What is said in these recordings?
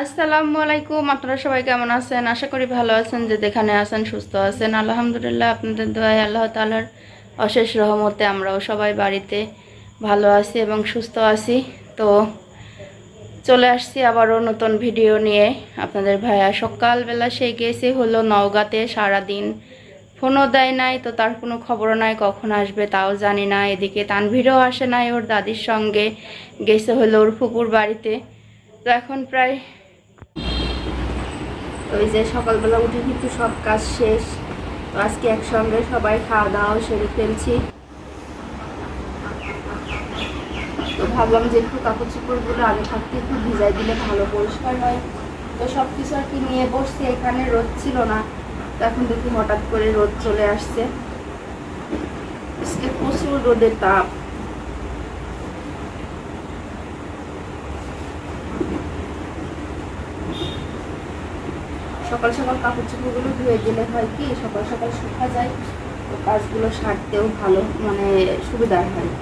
আসসালামু আলাইকুম, আপনারা সবাই কেমন আছেন? আশা করি ভালো আছেন, যে যেখানে আছেন সুস্থ আছেন। আলহামদুলিল্লাহ, আপনাদের দোয়ায় আল্লাহ তালার অশেষ রহমতে আমরাও সবাই বাড়িতে ভালো আছি এবং সুস্থ আছি। তো চলে আসছি আবারও নতুন ভিডিও নিয়ে। আপনাদের ভাইয়া সকালবেলা সে গেছে হলো নওগাঁতে, সারাদিন ফোনও দেয় নাই, তো তার কোনো খবরও নাই, কখন আসবে তাও জানি না। এদিকে তানভীরও আসে নাই ওর দাদির সঙ্গে, গেছে হলো ওর ফুপুর বাড়িতে। তো এখন প্রায় ওই যে সকালবেলা উঠে কিন্তু সব কাজ শেষ। তো আজকে একসঙ্গে সবাই খাওয়া দাওয়া সেরে ফেলছি। তো ভাবলাম যে একটু কাপড় চোপড়গুলো আগে থাকতে একটু ভিজাই দিলে ভালো পরিষ্কার হয়। তো সব কিছু আর কি নিয়ে বসছি, এখানে রোদ ছিল না। তো এখন দেখি হঠাৎ করে রোদ চলে আসছে। আজকে প্রচুর রোদের তাপ। সকাল সকাল কাপড় চোপড়গুলো ধুয়ে গেলে হয় কি, সকাল সকাল শুকা যায়, তো কাজগুলো সারতেও ভালো মানে সুবিধা হয়।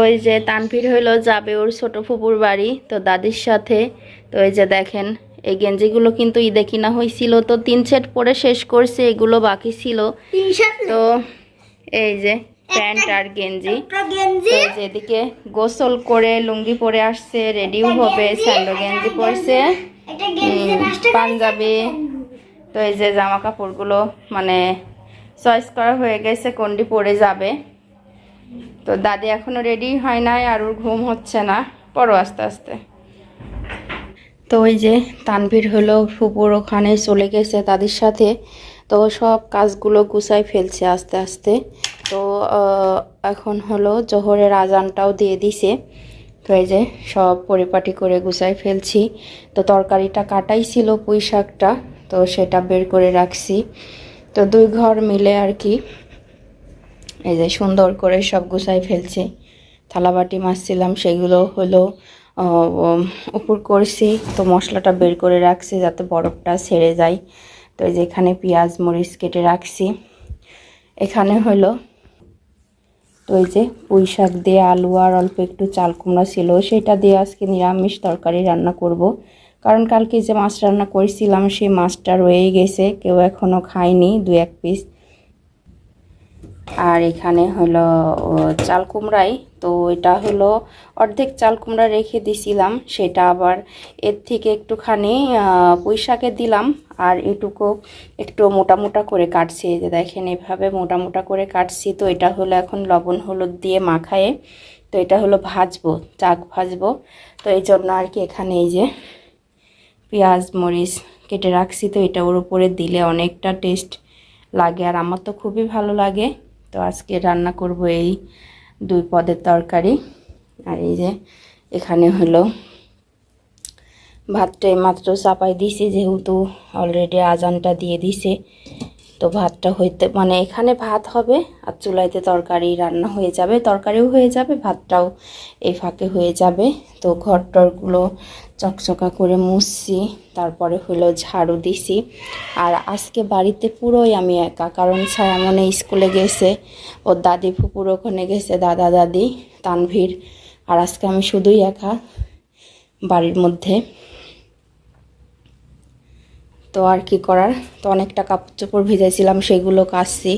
ওই যে তানভীর হইল যাবে ওর ছোট ফুপুর বাড়ি, তো দাদির সাথে তো এই যে দেখেন এই গেঞ্জিগুলো কিন্তু ঈদে কিনা হয়েছিল তো তিন সেট পরে শেষ করছে এগুলো বাকি ছিল। তো এই যে প্যান্ট আর গেঞ্জি। তো এই যে এদিকে গোসল করে লুঙ্গি পরে আসছে রেডিও হবে স্যান্ডো গেঞ্জি পরছে। পাঞ্জাবি। তো এই যে জামা কাপড়গুলো মানে চয়েস করা হয়ে গেছে কোনটি পরে যাবে। তো দাদি এখনও রেডি হয় নাই আর ওর ঘুম হচ্ছে না। পরো আস্তে আস্তে। তো ওই যে তানভীর হলো ফুপুর ওখানে চলে গেছে তাদের সাথে। তো সব কাজগুলো গুছাই ফেলছে আস্তে আস্তে। তো এখন হলো জোহরের আজানটাও দিয়ে দিছে। তো এই যে সব পরিপাটি করে গুছাই ফেলছি। তো তরকারিটা কাটাই ছিল পুঁই শাকটা, তো সেটা বের করে রাখছি। তো দুই ঘর মিলে আর কি। এই যে সুন্দর করে সব গুছাই ফেলছি। থালাবাটি মাছছিলাম সেগুলো হলো উপর করছি। তো মশলাটা বের করে রাখছি যাতে বরফটা ছেড়ে যায়। তো এই যে এখানে পেঁয়াজ, মরিচ কেটে রাখছি। এখানে হলো তো এই যে পুঁই শাক দিয়ে আলু আর অল্প একটু চাল কুমড়া ছিল, সেটা দিয়ে আজকে নিরামিষ তরকারি রান্না করব। কারণ কালকে যে মাছ রান্না করেছিলাম, সেই মাছটা রয়েই গেছে। কেউ এখনও খায়নি দু এক পিস আর এখানে হলো চাল কুমড়াই। তো এটা হলো অর্ধেক চাল কুমড়া রেখে দিছিলাম সেটা আবার এর থেকে একটুখানি আহ, পুঁই শাকে দিলাম। আর এটুকু একটু মোটা মোটা করে কাটছি যে দেখেন এভাবে মোটা মোটা করে কাটছি। তো এটা হলো এখন লবণ হলুদ দিয়ে মাখায়ে তো এটা হলো ভাজবো চাক ভাজবো। তো এই জন্য আর কি এখানে এই যে পেঁয়াজ মরিচ কেটে রাখছি। তো এটা ওর উপরে দিলে অনেকটা টেস্ট লাগে আর আমার তো খুবই ভালো লাগে। তো আজকে রান্না করব এই দুই পদের তরকারি। আর এই যে এখানে হলো ভাতটা মাত্র চাপাই দিছে, যেহেতু অলরেডি আজানটা দিয়ে দিছে। তো ভাতটা হইতে মানে এখানে ভাত হবে আর চুলাইতে তরকারি রান্না হয়ে যাবে, তরকারিও হয়ে যাবে, ভাতটাও এই ফাঁকে হয়ে যাবে। তো ঘর টরগুলো চকচকা করে মুছছি, তারপরে হলো ঝাড়ু দিছি। আর আজকে বাড়িতে পুরোই আমি একা, কারণ ছায়া মনে স্কুলে গেছে, ওর দাদি ফুপুর ওখানে গেছে, দাদা দাদি, তানভীর। আর আজকে আমি শুধুই একা বাড়ির মধ্যে। তো আর কি করার? তো অনেকটা কাপড় চোপড় ভিজাইছিলাম, সেগুলো কাচছি।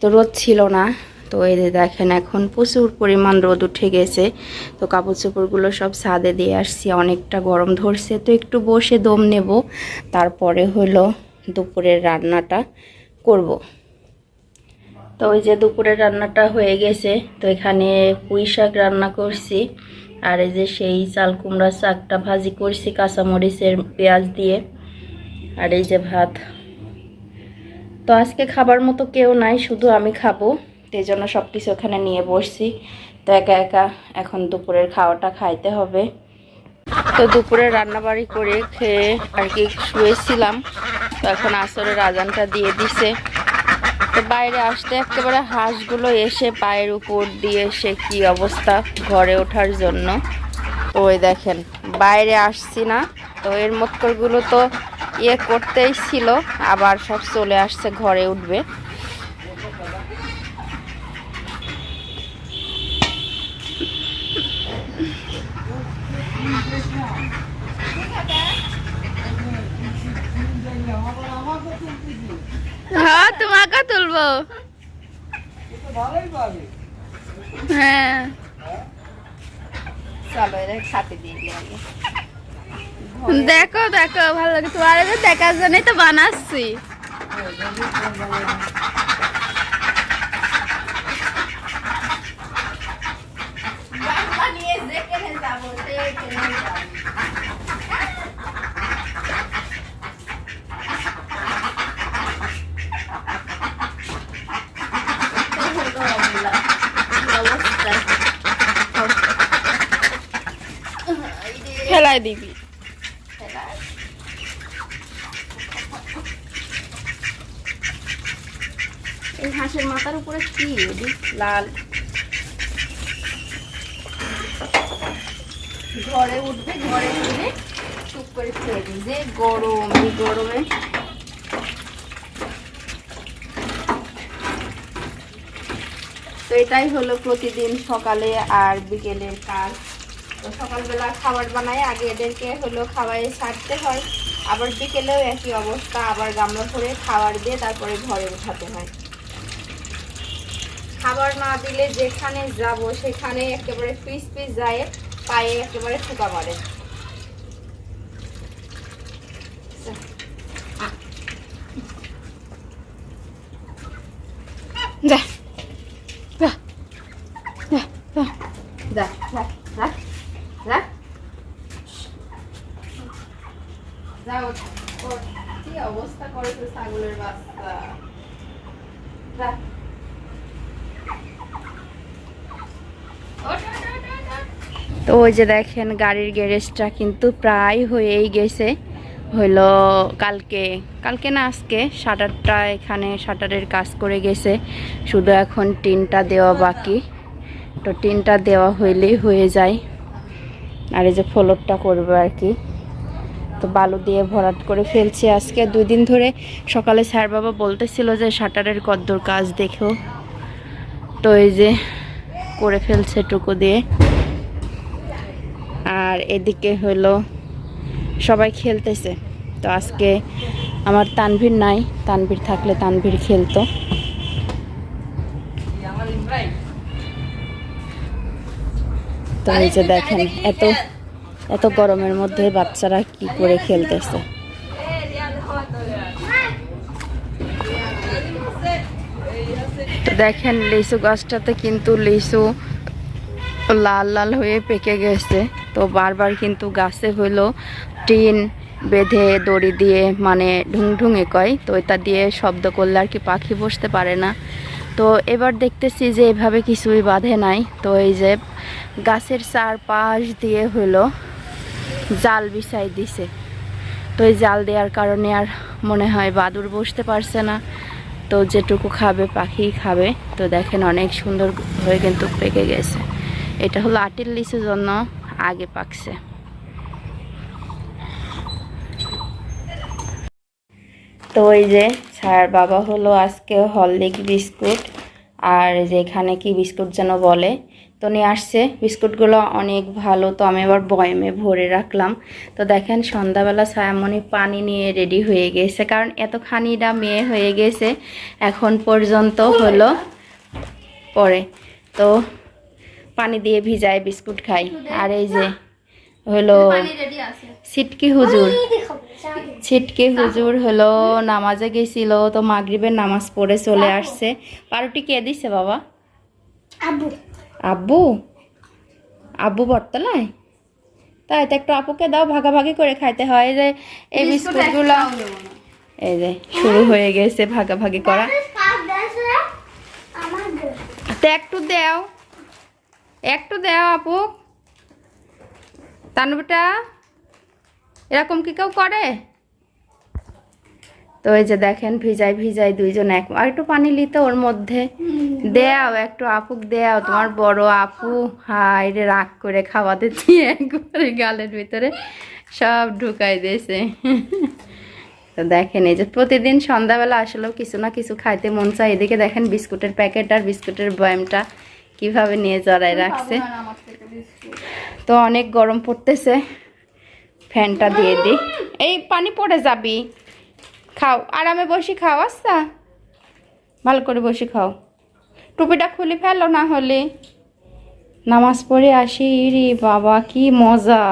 তো রোদ ছিল না। তো এই দেখেন, এখন প্রচুর পরিমাণ রোদ উঠে গেছে। তো কাপড় চোপড়গুলো সব ছাদে দিয়ে আসছি। অনেকটা গরম ধরছে। তো একটু বসে দম নেব। তারপরে হলো দুপুরের রান্নাটা করব। তো ওই যে দুপুরের রান্নাটা হয়ে গেছে। তো এখানে পুঁই শাক রান্না করছি। আর এই যে সেই চাল কুমড়া শাকটা ভাজি করছি কাঁচামরিচের পেঁয়াজ দিয়ে। আর এই যে ভাত। তো আজকে খাবার মতো কেউ নাই, শুধু আমি খাব। সেই জন্য সব কিছু ওখানে নিয়ে বসছি। তো একা একা এখন দুপুরের খাওয়াটা খাইতে হবে। তো দুপুরে রান্নাবাড়ি করে খেয়ে আর কি শুয়েছিলাম। তো এখন আসরের আজানটা দিয়ে দিছে। তো বাইরে আসতে একেবারে হাঁসগুলো এসে পায়ের উপর দিয়ে সে কি অবস্থা ঘরে ওঠার জন্য। ওই দেখেন, বাইরে আসছি না। তো এর মক্করগুলো তো ইয়ে করতেই ছিল, আবার সব চলে আসছে, ঘরে উঠবে। হ্যাঁ তোমাকে তুলবো। হ্যাঁ। চলো এর সাথে দিয়ে আগে। দেখো দেখো ভালো লাগে। তোমার দেখার জন্যই তো বানাচ্ছি। খেলায় দিবি এই হাঁসের মাথার উপরে কি? লাল। ঘরে উঠবে ঘরে উঠবে চুপ করে দিই যে গরম, এই গরমে। তো এটাই হলো প্রতিদিন সকালে আর বিকেলের কাজ। তো সকালবেলা খাবার বানাই আগে এদেরকে হলো খাবারে ছাড়তে হয়। আবার বিকেলেও একই অবস্থা, আবার গামলা ভরে খাবার দিয়ে তারপরে ঘরে উঠাতে হয়। খাবার না দিলে যেখানে যাব সেখানে একেবারে পিস পিস যায় পায়ে একেবারে ফুকা মারে ওই যে দেখেন গাড়ির গ্যারেজটা কিন্তু প্রায় হয়েই গেছে। হইল কালকে কালকে না আজকে শাটারটা এখানে শাটারের কাজ করে গেছে। শুধু এখন টিনটা দেওয়া বাকি। তো টিনটা দেওয়া হইলেই হয়ে যায়। আর এই যে ফ্লোরটা করবে আর কি। তো বালু দিয়ে ভরাট করে ফেলছি আজকে। দুই দিন ধরে সকালে স্যার বাবা বলতেছিল যে শাটারের কদ্দুর কাজ দেখো। তো এই যে করে ফেলছে টুকু দিয়ে। এদিকে হলো সবাই খেলতেছে। তো আজকে আমার তানভীর নাই, তানভীর থাকলে তানভীর খেলতো। তো এই যে দেখেন, এত এত গরমের মধ্যে বাচ্চারা কি করে খেলতেছে। তো দেখেন লিচু গাছটাতে কিন্তু লিচু লাল লাল হয়ে পেকে গেছে। তো বারবার কিন্তু গাছে হইল টিন বেঁধে দড়ি দিয়ে মানে ঢুং ঢুঙে কয়। তো এটা দিয়ে শব্দ করলে আর কি পাখি বসতে পারে না। তো এবার দেখতেছি যে এভাবে কিছুই বাঁধে নাই। তো এই যে গাছের চারপাশ দিয়ে হলো জাল বিছাই দিছে। তো এই জাল দেওয়ার কারণে আর মনে হয় বাদুর বসতে পারছে না। তো যেটুকু খাবে পাখি খাবে। তো দেখেন অনেক সুন্দর হয়ে কিন্তু পেকে গেছে। এটা হলো আটের লিচুর জন্য আগে পাকছে। তো ওই যে স্যার বাবা হলো আজকে হলদিক বিস্কুট, আর যেখানে কি বিস্কুট যেন বলে, তো নিয়ে আসছে। বিস্কুটগুলো অনেক ভালো, তো আমি এবার বয়মে ভরে রাখলাম। তো দেখেন সন্ধ্যাবেলা ছায়ামণি পানি নিয়ে রেডি হয়ে গেছে, কারণ এতখানিটা মেয়ে হয়ে গেছে, এখন পর্যন্ত হলো পরে। তো পানি দিয়ে ভিজায় বিস্কুট খাই। আর এই যে হলো ছিটকি হুজুর। ছিটকি হুজুর হলো নামাজে গেছিল তো মাগরিবের নামাজ পড়ে চলে আসছে। পারুটি কে দিছে বাবা? আব্বু। আব্বু? আব্বু বটতলায়? তাই তো একটু আপুকে দাও ভাগাভাগি করে খাইতে হয়। এই যে এই বিস্কুটগুলো এই যে শুরু হয়ে গেছে ভাগাভাগি করা। তো একটু দেও। একটু দেও আপু। তানবটা এরকম কি কেউ করে? তো এই যে দেখেন ভিজাই ভিজাই দুইজন এক একটু পানি লিতে ওর মধ্যে। দেও একটু আপুক দেও তোমার বড় আপু। হাই রে, রাগ করে খাওয়াতে দিয়ে একবারে গালের ভিতরে সব ঢুকাই দিয়েছে। তো দেখেন, এই যে প্রতিদিন সন্ধ্যাবেলা আসলেও কিছু না কিছু খাইতে মন চায়। এদিকে দেখেন বিস্কুটের প্যাকেট আর বিস্কুটের বয়ামটা। কীভাবে নিয়ে জড়াই রাখছে। তো অনেক গরম পড়তেছে। ফ্যানটা দিয়ে দিই এই পানি পড়ে যাবি। খাও। আরামে বসে খাও আচ্ছা। ভালো করে বসে খাও। টুপিটা খুলে ফেলো না হলে। নামাজ পড়ে আসি রে বাবা কি মজা।